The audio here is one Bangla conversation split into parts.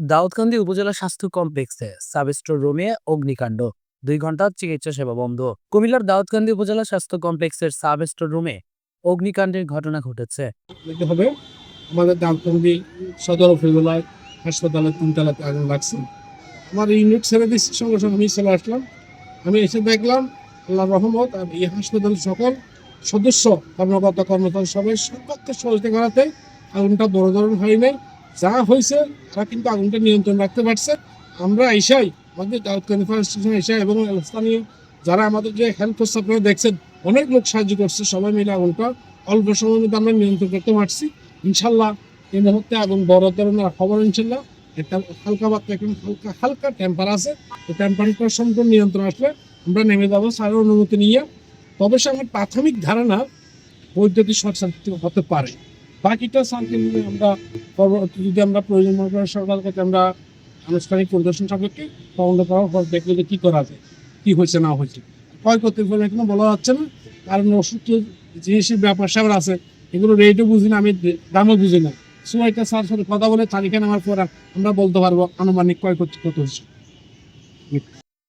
দাউদকান্দি উপজেলা স্বাস্থ্য কমপ্লেক্সে সাবস্টোর রুমে অগ্নিকাণ্ড। দুই ঘণ্টা চিকিৎসা সেবা বন্ধ। কুমিল্লার দাউদকান্দি উপজেলা স্বাস্থ্য কমপ্লেক্সের সাবস্টোর রুমে অগ্নিকাণ্ডের ঘটনা ঘটেছে। আমাদের দাউদকান্দি সদর উপজেলায় হাসপাতালে তিনতলাতে আগুন লাগছে। আমার ইউনিট ছেড়ে দিচ্ছি সঙ্গে সঙ্গে আমি চলে আসলাম। আমি এসে দেখলাম আল্লাহ রহমত, আর এই হাসপাতালের সকল সদস্য, কর্মকর্তা, কর্মচারী সবাই সর্বাত্মক সহযোগিতা করাতে আগুনটা বড় ধরনের হয় নাই। যা হয়েছে তারা কিন্তু আগুনটা নিয়ন্ত্রণ রাখতে পারছে। আমরা এসাই আমাদের দাউদকান্দি ফায়ার স্টেশন এসে এবং স্থানীয় যারা আমাদের যে হেল্প করছে, আপনারা দেখছেন, অনেক লোক সাহায্য করছে, সবাই মিলে আগুনটা অল্প সময়ের মধ্যে আমরা নিয়ন্ত্রণ করতে পারছি। ইনশাল্লাহ এই মুহূর্তে আগুন বড় ধরনের খবর ইনশাল্লাহ এটা হালকা বার্তা এখন হালকা হালকা টেম্পার আছে। এই টেম্পারেচার সম্পূর্ণ নিয়ন্ত্রণ আসলে আমরা নেমে যাব স্যারের অনুমতি নিয়ে। তবে সে আমার প্রাথমিক ধারণা বৈদ্যুতিক শর্ট সার্কিট হতে পারে। বাকিটা শান্তি নিয়ে আমরা পরবর্তী যদি আমরা প্রয়োজন মনে করি সরকারের কাছে আমরা আনুষ্ঠানিক পরিদর্শন সাপেক্ষে তদন্ত করার পর দেখব যে কী করা যায়, কী হয়েছে, না হয়েছে। ক্ষয়ক্ষতির ফলে এখনও বলা যাচ্ছে না, কারণ ওষুধ জিনিসের ব্যাপার স্যাপার আছে, এগুলো রেটও বুঝি না, আমি দামও বুঝি না। সো এটা স্যার সাথে কথা বলে তালিকা নেওয়ার পর আমরা বলতে পারব আনুমানিক ক্ষয়ক্ষতি কত হয়েছে।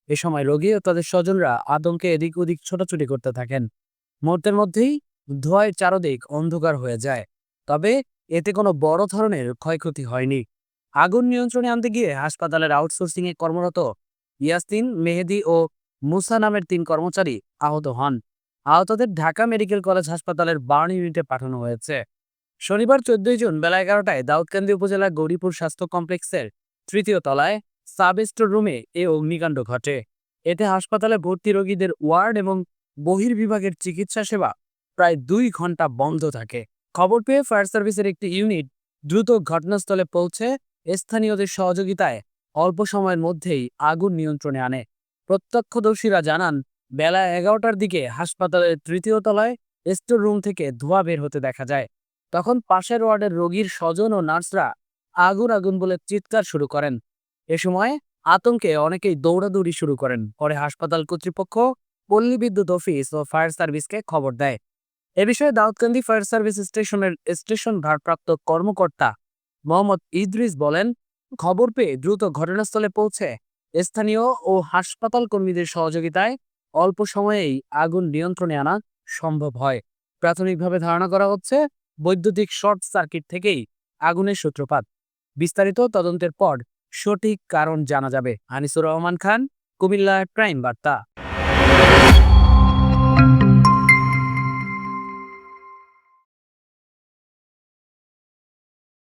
এ সময় রোগী ও তাদের স্বজনরা আতঙ্কে এদিক ওদিক ছোটাছুটি করতে থাকেন। মুহূর্তের মধ্যেই ধোঁয়ায় চারদিক অন্ধকার হয়ে যায়। তবে এতে কোনো বড় ধরনের ক্ষয়ক্ষতি হয়নি। আগুন নিয়ন্ত্রণে আনতে গিয়ে হাসপাতালের আউটসোর্সিং এ কর্মরত ইয়াসিন মেহেদি ও মুসা নামের তিন কর্মচারী আহত হন। আহতদের ঢাকা মেডিকেল কলেজ হাসপাতালের বার্ন ইউনিটে পাঠানো হয়েছে। শনিবার চোদ্দই জুন বেলা এগারোটায় দাউদকান্দি উপজেলা গৌরীপুর স্বাস্থ্য কমপ্লেক্সের তৃতীয় তলায় সাব স্টোর রুমে এ অগ্নিকাণ্ড ঘটে। এতে হাসপাতালে ভর্তি রোগীদের ওয়ার্ড এবং বহির্বিভাগের চিকিৎসা সেবা প্রায় দুই ঘণ্টা বন্ধ থাকে। খবর পেয়ে ফায়ার সার্ভিসের একটি ইউনিট দ্রুত ঘটনাস্থলে পৌঁছে স্থানীয়দের সহযোগিতায় অল্প সময়ের মধ্যেই আগুন নিয়ন্ত্রণে আনে। প্রত্যক্ষদর্শীরা জানান, বেলা এগারোটার দিকে হাসপাতালের তৃতীয় তলায় স্টোর রুম থেকে ধোঁয়া বের হতে দেখা যায়। তখন পাশের ওয়ার্ডের রোগীর স্বজন ও নার্সরা আগুন আগুন বলে চিৎকার শুরু করেন। এ সময় আতঙ্কে অনেকেই দৌড়াদৌড়ি শুরু করেন। পরে হাসপাতাল কর্তৃপক্ষ পল্লী বিদ্যুৎ অফিস ও ফায়ার সার্ভিসকে খবর দেয়। এ বিষয়ে দাউদকান্দি ফায়ার সার্ভিস স্টেশনের স্টেশন ভারপ্রাপ্ত কর্মকর্তা মোহাম্মদ ইদ্রিস বলেন, খবর পেয়ে দ্রুত ঘটনাস্থলে পৌঁছে স্থানীয় ও হাসপাতাল কর্মীদের সহযোগিতায় অল্প সময়েই আগুন নিয়ন্ত্রণে আনা সম্ভব হয়। প্রাথমিকভাবে ধারণা করা হচ্ছে, বৈদ্যুতিক শর্ট সার্কিট থেকেই আগুনের সূত্রপাত। বিস্তারিত তদন্তের পর সঠিক কারণ জানা যাবে। আনিসুর রহমান খান, কুমিল্লা প্রাইম বার্তা।